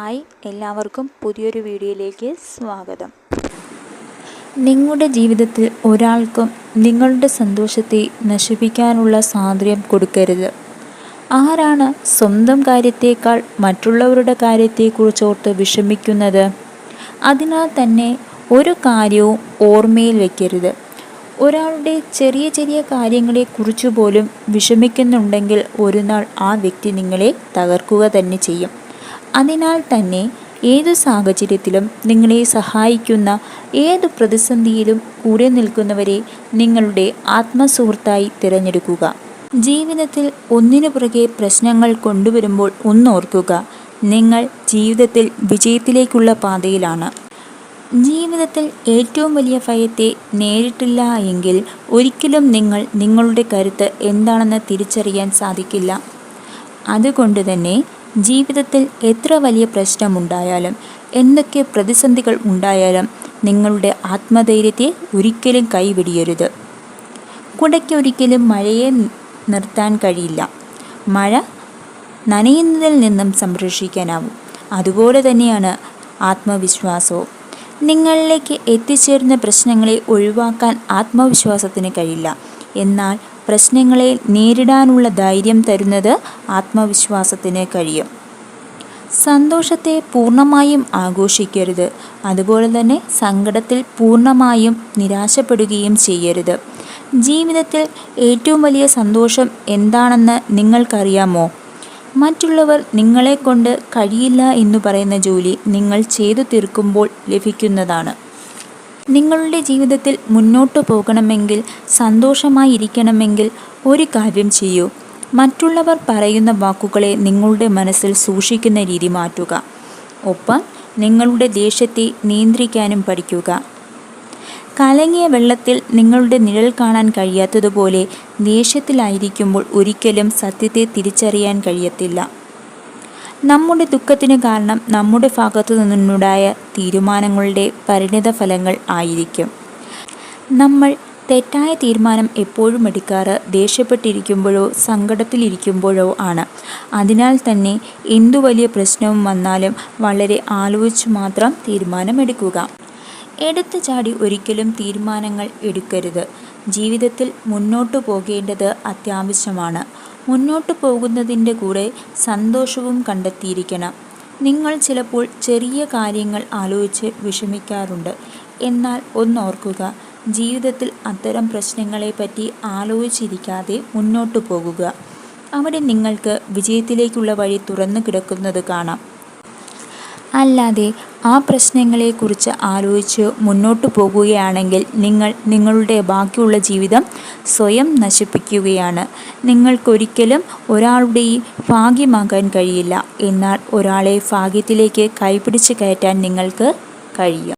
Hi എല്ലാവർക്കും പുതിയൊരു വീഡിയോയിലേക്ക് സ്വാഗതം. നിങ്ങളുടെ ജീവിതത്തിൽ ഒരാൾക്കും നിങ്ങളുടെ സന്തോഷത്തെ നശിപ്പിക്കാനുള്ള സ്വാതന്ത്ര്യം കൊടുക്കരുത്. ആരാണ് സ്വന്തം കാര്യത്തേക്കാൾ മറ്റുള്ളവരുടെ കാര്യത്തെക്കുറിച്ച് ഓർത്ത് വിഷമിക്കുന്നത്? അതിനാൽ തന്നെ ഒരു കാര്യവും ഓർമ്മയിൽ വയ്ക്കരുത് ഒരാളുടെ ചെറിയ ചെറിയ കാര്യങ്ങളെക്കുറിച്ച് പോലും വിഷമിക്കുന്നുണ്ടെങ്കിൽ ഒരു നാൾ ആ വ്യക്തി നിങ്ങളെ തകർക്കുക തന്നെ ചെയ്യും. അതിനാൽ തന്നെ ഏതു സാഹചര്യത്തിലും നിങ്ങളെ സഹായിക്കുന്ന ഏതു പ്രതിസന്ധിയിലും കൂടെ നിൽക്കുന്നവരെ നിങ്ങളുടെ ആത്മസുഹൃത്തായി തിരഞ്ഞെടുക്കുക. ജീവിതത്തിൽ ഒന്നിനു പുറകെ പ്രശ്നങ്ങൾ കൊണ്ടുവരുമ്പോൾ ഒന്നോർക്കുക നിങ്ങൾ ജീവിതത്തിൽ വിജയത്തിലേക്കുള്ള പാതയിലാണ്. ജീവിതത്തിൽ ഏറ്റവും വലിയ ഭയത്തെ നേരിട്ടില്ല എങ്കിൽ ഒരിക്കലും നിങ്ങൾ നിങ്ങളുടെ കരുത്ത് എന്താണെന്ന് തിരിച്ചറിയാൻ സാധിക്കില്ല. അതുകൊണ്ട് തന്നെ ജീവിതത്തിൽ എത്ര വലിയ പ്രശ്നമുണ്ടായാലും എന്തൊക്കെ പ്രതിസന്ധികൾ ഉണ്ടായാലും നിങ്ങളുടെ ആത്മധൈര്യത്തെ ഒരിക്കലും കൈവിടിയരുത് കുടയ്ക്കൊരിക്കലും മഴയെ നിർത്താൻ കഴിയില്ല. മഴ നനയുന്നതിൽ നിന്നും സംരക്ഷിക്കാനാവും. അതുപോലെ തന്നെയാണ് ആത്മവിശ്വാസവും. നിങ്ങളിലേക്ക് എത്തിച്ചേരുന്ന പ്രശ്നങ്ങളെ ഒഴിവാക്കാൻ ആത്മവിശ്വാസത്തിന് കഴിയില്ല. എന്നാൽ പ്രശ്നങ്ങളെ നേരിടാനുള്ള ധൈര്യം തരുന്നത് ആത്മവിശ്വാസത്തിന് കഴിയും. സന്തോഷത്തെ പൂർണമായും ആഘോഷിക്കരുത്. അതുപോലെ തന്നെ സങ്കടത്തിൽ പൂർണമായും നിരാശപ്പെടുകയും ചെയ്യരുത്. ജീവിതത്തിൽ ഏറ്റവും വലിയ സന്തോഷം എന്താണെന്ന് നിങ്ങൾക്കറിയാമോ? മറ്റുള്ളവർ നിങ്ങളെക്കൊണ്ട് കഴിയില്ല എന്ന് പറയുന്ന ജോലി നിങ്ങൾ ചെയ്തു തീർക്കുമ്പോൾ ലഭിക്കുന്നതാണ്. നിങ്ങളുടെ ജീവിതത്തിൽ മുന്നോട്ടു പോകണമെങ്കിൽ സന്തോഷമായിരിക്കണമെങ്കിൽ ഒരു കാര്യം ചെയ്യൂ. മറ്റുള്ളവർ പറയുന്ന വാക്കുകളെ നിങ്ങളുടെ മനസ്സിൽ സൂക്ഷിക്കുന്ന രീതി മാറ്റുക. ഒപ്പം നിങ്ങളുടെ ദേഷ്യത്തെ നിയന്ത്രിക്കാനും പഠിക്കുക. കലങ്ങിയ വെള്ളത്തിൽ നിങ്ങളുടെ നിഴൽ കാണാൻ കഴിയാത്തതുപോലെ ദേഷ്യത്തിലായിരിക്കുമ്പോൾ ഒരിക്കലും സത്യത്തെ തിരിച്ചറിയാൻ കഴിയത്തില്ല. നമ്മുടെ ദുഃഖത്തിന് കാരണം നമ്മുടെ ഭാഗത്തു നിന്നുണ്ടായ തീരുമാനങ്ങളുടെ പരിണിത ഫലങ്ങൾ ആയിരിക്കും. നമ്മൾ തെറ്റായ തീരുമാനം എപ്പോഴും എടുക്കാറ് ദേഷ്യപ്പെട്ടിരിക്കുമ്പോഴോ സങ്കടത്തിലിരിക്കുമ്പോഴോ ആണ്. അതിനാൽ തന്നെ എന്തു വലിയ പ്രശ്നവും വന്നാലും വളരെ ആലോചിച്ച് മാത്രം തീരുമാനമെടുക്കുക. എടുത്തു ചാടി ഒരിക്കലും തീരുമാനങ്ങൾ എടുക്കരുത്. ജീവിതത്തിൽ മുന്നോട്ടു പോകേണ്ടത് അത്യാവശ്യമാണ്. മുന്നോട്ടു പോകുന്നതിന്റെ കൂടെ സന്തോഷവും കണ്ടെത്തിയിരിക്കണം. നിങ്ങൾ ചിലപ്പോൾ ചെറിയ കാര്യങ്ങൾ ആലോചിച്ച് വിഷമിക്കാറുണ്ട്. എന്നാൽ ഒന്നോർക്കുക ജീവിതത്തിൽ അത്തരം പ്രശ്നങ്ങളെപ്പറ്റി ആലോചിച്ചിരിക്കാതെ മുന്നോട്ടു പോകുക. അവിടെ നിങ്ങൾക്ക് വിജയത്തിലേക്കുള്ള വഴി തുറന്നു കിടക്കുന്നത് കാണാം. അല്ലാതെ ആ പ്രശ്നങ്ങളെക്കുറിച്ച് ആലോചിച്ച് മുന്നോട്ട് പോകുകയാണെങ്കിൽ നിങ്ങൾ നിങ്ങളുടെ ബാക്കിയുള്ള ജീവിതം സ്വയം നശിപ്പിക്കുകയാണ്. നിങ്ങൾക്കൊരിക്കലും ഒരാളുടെയും ഭാഗ്യമാകാൻ കഴിയില്ല. എന്നാൽ ഒരാളെ ഭാഗ്യത്തിലേക്ക് കൈപിടിച്ച് കയറ്റാൻ നിങ്ങൾക്ക് കഴിയും.